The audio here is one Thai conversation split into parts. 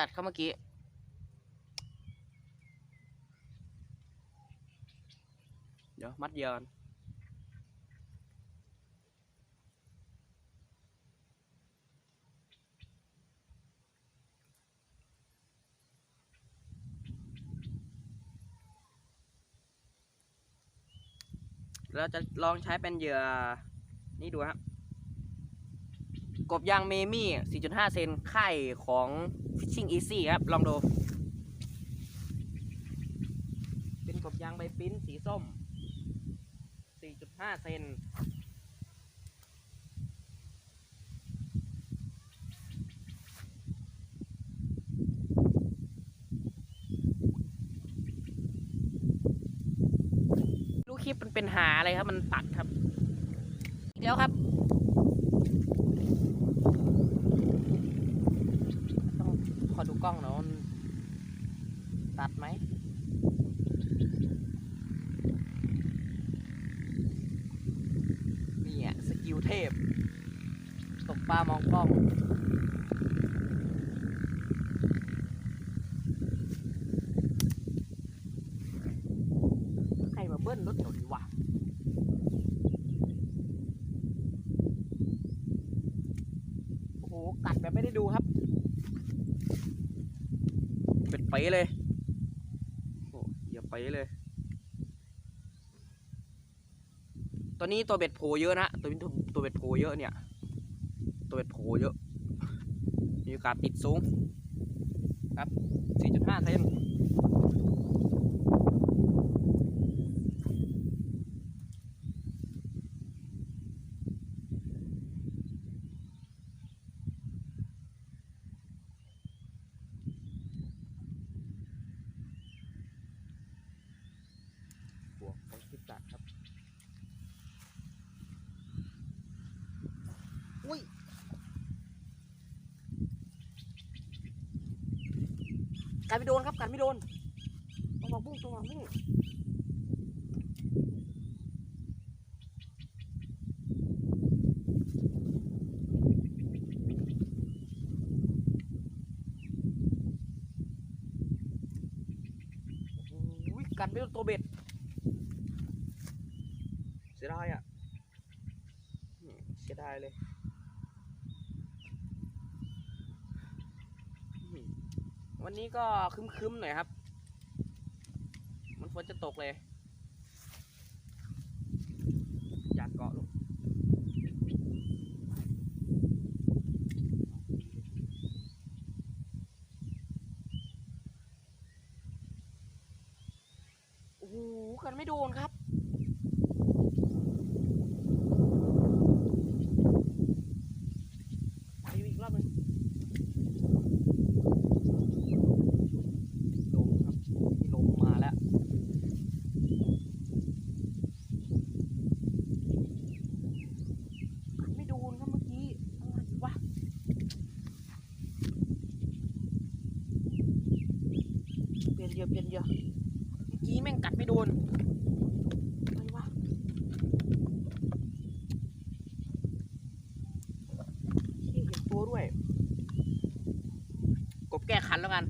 ตัดเข้าเมื่อกี้เดี๋ยวมัดเยอนเราจะลองใช้เป็นเหยื่อนี่ดูครับ กบยางเมมี่ 4.5 เซนค่ของ Fishing Easy ครับ ลองดู เป็นกบยางใบปิ้นสีส้ม 4.5 เซนลูกคลิปมันเป็นหาอะไรครับ มันตัดครับอีกแล้วครับ ต้องขอดูกล้องหน่อยว่ามัน ตัดไหมนี่อะสกิลเทพ ตกปลามองกล้องใครมาเบิ้ลรถหนวะโอ้โห กัดแบบไม่ได้ดูครับ เป็นไปเลยโอ้อย่า ไปเลย ตอนนี้ตัวเบ็ดโผล่เยอะนะ ตัวตัวเบ็ดโผล่เยอะเนี่ย ตัวเบ็ดโผล่เยอะ มีโอกาสติดสูง ครับ 4.5เซน บวกของคิดจัดครับ อุ้ย กัดไม่โดนครับกัดไม่โดนต้องมาบุ้งต้องมาบุ้งอุ้ยกัดไม่โดนตัวเบ็ดเสียดายอะเสียดายเลยอืม วันนี้ก็คึ้มๆหน่อยครับ มันฝนจะตกเลย อยากเกาะลูกโอ้โหกันไม่โดนครับไปอีกรอบนึงลมครับมีลมมาแล้ว ไม่โดนครับเมื่อกี้ อะไรวะ เปลี่ยนเหยอะเปลี่ยนเหยอะเมื่อกี้แม่งกัดไม่โดนอะไรวะที่เห็นตัวด้วย กบแก้คันแล้วกัน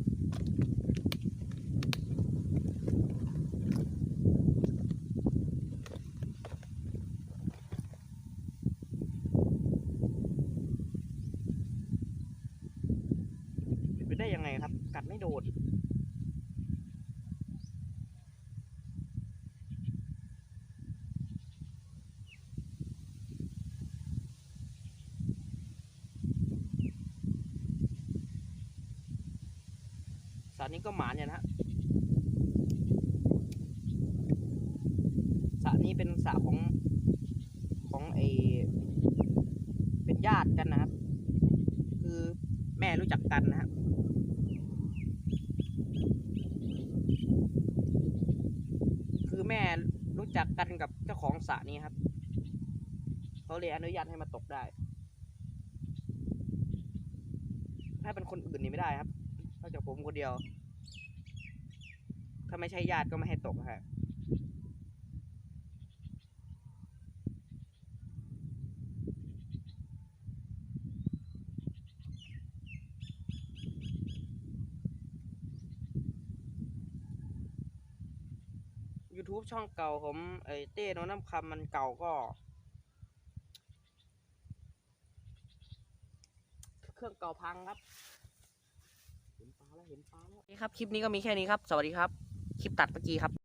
เป็นไปได้ยังไงครับ กัดไม่โดน สระนี้ก็หมานเนี่ยนะฮะสระนี้เป็นสระของของไอเป็นญาติกันนะครับ คือแม่รู้จักกันนะฮะคือแม่รู้จักกันกับเจ้าของสระนี้ครับเขาเลยอนุญาตให้มาตกได้ ถ้าเป็นคนอื่นนี่ไม่ได้ครับ นอกจากผมคนเดียว ถ้าไม่ใช่ญาติก็ไม่ให้ตกฮะยูทูบช่องเก่าผมไอ้เต้น้องน้ำคำมันเก่าก็เครื่องเก่าพังครับ เห็นปลาแล้วเห็นปลาแล้วครับ คลิปนี้ก็มีแค่นี้ครับ สวัสดีครับ คลิปตัดเมื่อกี้ครับ